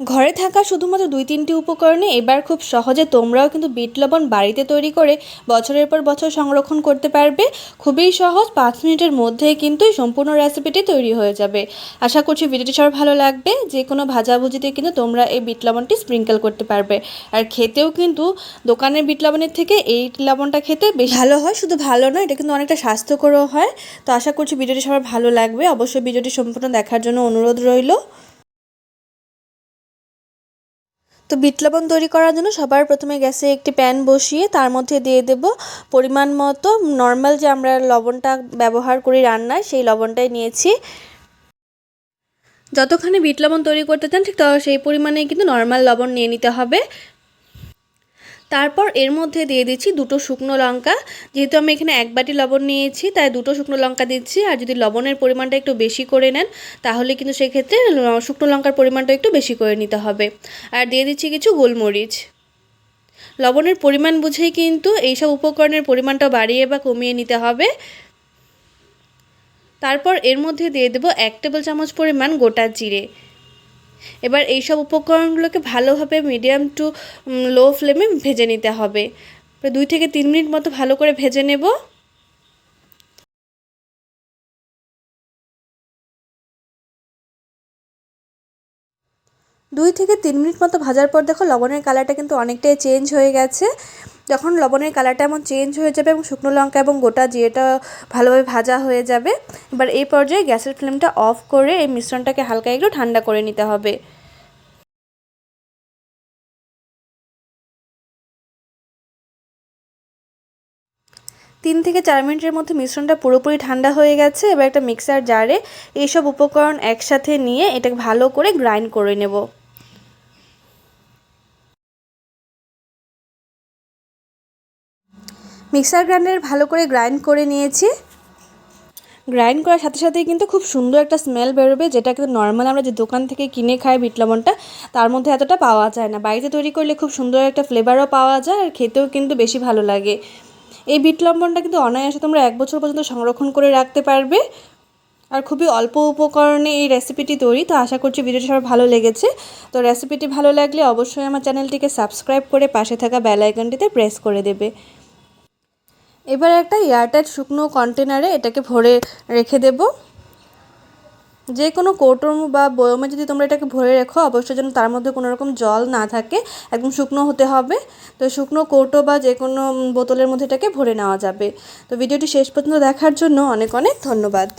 ঘরে থাকা শুধুমাত্র দুই তিনটি উপকরণে এবার খুব সহজে তোমরাও কিন্তু বিট লবণ বাড়িতে তৈরি করে বছরের পর বছর সংরক্ষণ করতে পারবে। খুবই সহজ, পাঁচ মিনিটের মধ্যেই কিন্তু সম্পূর্ণ রেসিপিটি তৈরি হয়ে যাবে। আশা করছি ভিডিওটি সবার ভালো লাগবে। যে কোনো ভাজাভুজিতে কিন্তু তোমরা এই বিট লবণটি স্প্রিঙ্কেল করতে পারবে। আর খেতেও কিন্তু দোকানের বিট লবণের থেকে এই লবণটা খেতে বেশ ভালো হয়, শুধু ভালো নয়, এটা কিন্তু অনেকটা স্বাস্থ্যকরও হয়। তো আশা করছি ভিডিওটি সবার ভালো লাগবে। অবশ্যই ভিডিওটি সম্পূর্ণ দেখার জন্য অনুরোধ রইল। তো বিট লবণ তৈরি করার জন্য সবার প্রথমে গ্যাসে একটি প্যান বসিয়ে তার মধ্যে দিয়ে দেব পরিমাণ মতো নর্মাল যে আমরা লবণটা ব্যবহার করি রান্নায়, সেই লবণটাই নিয়েছি। যতখানি বিট লবণ তৈরি করতে চান ঠিক সেই পরিমাণে কিন্তু নর্মাল লবণ নিয়ে নিতে হবে। তারপর এর মধ্যে দিয়ে দিচ্ছি দুটো শুকনো লঙ্কা। যেহেতু আমি এখানে এক বাটি লবণ নিয়েছি, তাই দুটো শুকনো লঙ্কা দিচ্ছি। আর যদি লবণের পরিমাণটা একটু বেশি করে নেন, তাহলে কিন্তু সেক্ষেত্রে শুকনো লঙ্কার পরিমাণটা একটু বেশি করে নিতে হবে। আর দিয়ে দিচ্ছি কিছু গোলমরিচ। লবণের পরিমাণ বুঝেই কিন্তু এইসব উপকরণের পরিমাণটা বাড়িয়ে বা কমিয়ে নিতে হবে। তারপর এর মধ্যে দিয়ে দেবো এক টেবিল চামচ পরিমাণ গোটা জিরে। এবার এই সব উপকরণগুলোকে ভালোভাবে মিডিয়াম টু লো ফ্লেমে ভেজে নিতে হবে। দুই থেকে তিন মিনিট মতো ভালো করে ভেজে নেব। দুই থেকে তিন মিনিট মতো ভাজার পর দেখো লবণের কালারটা কিন্তু অনেকটাই চেঞ্জ হয়ে গেছে। যখন লবণের কালারটা এমন চেঞ্জ হয়ে যাবে এবং শুকনো লঙ্কা এবং গোটা জিরেটা ভালোভাবে ভাজা হয়ে যাবে, এবার এই পর্যায়ে গ্যাসের ফ্লেমটা অফ করে এই মিশ্রণটাকে হালকা একটু ঠান্ডা করে নিতে হবে। তিন থেকে চার মিনিটের মধ্যে মিশ্রণটা পুরোপুরি ঠান্ডা হয়ে গেছে, এবার একটা মিক্সার জারে এইসব উপকরণ একসাথে নিয়ে এটাকে ভালো করে গ্রাইন্ড করে নেব। মিক্সার গ্রাইন্ডার ভালো করে গ্রাইন্ড করে নিয়েছি। গ্রাইন্ড করার সাথে সাথেই কিন্তু খুব সুন্দর একটা স্মেল বেরোবে, যেটা কিন্তু নর্মাল আমরা যে দোকান থেকে কিনে খাই বিট লবণটা, তার মধ্যে এতটা পাওয়া যায় না। বাড়িতে তৈরি করলে খুব সুন্দর একটা ফ্লেভারও পাওয়া যায় আর খেতেও কিন্তু বেশি ভালো লাগে। এই বিট লবণটা কিন্তু অনায়াসে তোমরা এক বছর পর্যন্ত সংরক্ষণ করে রাখতে পারবে। আর খুবই অল্প উপকরণে এই রেসিপিটি তৈরি, তো আশা করছি ভিডিওটি সবার ভালো লেগেছে। তো রেসিপিটি ভালো লাগলে অবশ্যই আমার চ্যানেলটিকে সাবস্ক্রাইব করে পাশে থাকা বেল আইকনটিতে প্রেস করে দেবে। এবার একটা এয়ারটাইট শুকনো কন্টেনারে এটাকে ভরে রেখে দেব। যে কোনো কৌটোর বা বয়মে যদি তোমরা এটাকে ভরে রেখো, অবশ্যই যেন তার মধ্যে কোনো রকম জল না থাকে, একদম শুকনো হতে হবে। তো শুকনো কৌটো বা যে কোনো বোতলের মধ্যে এটাকে ভরে নেওয়া যাবে। তো ভিডিওটি শেষ পর্যন্ত দেখার জন্য অনেক অনেক ধন্যবাদ।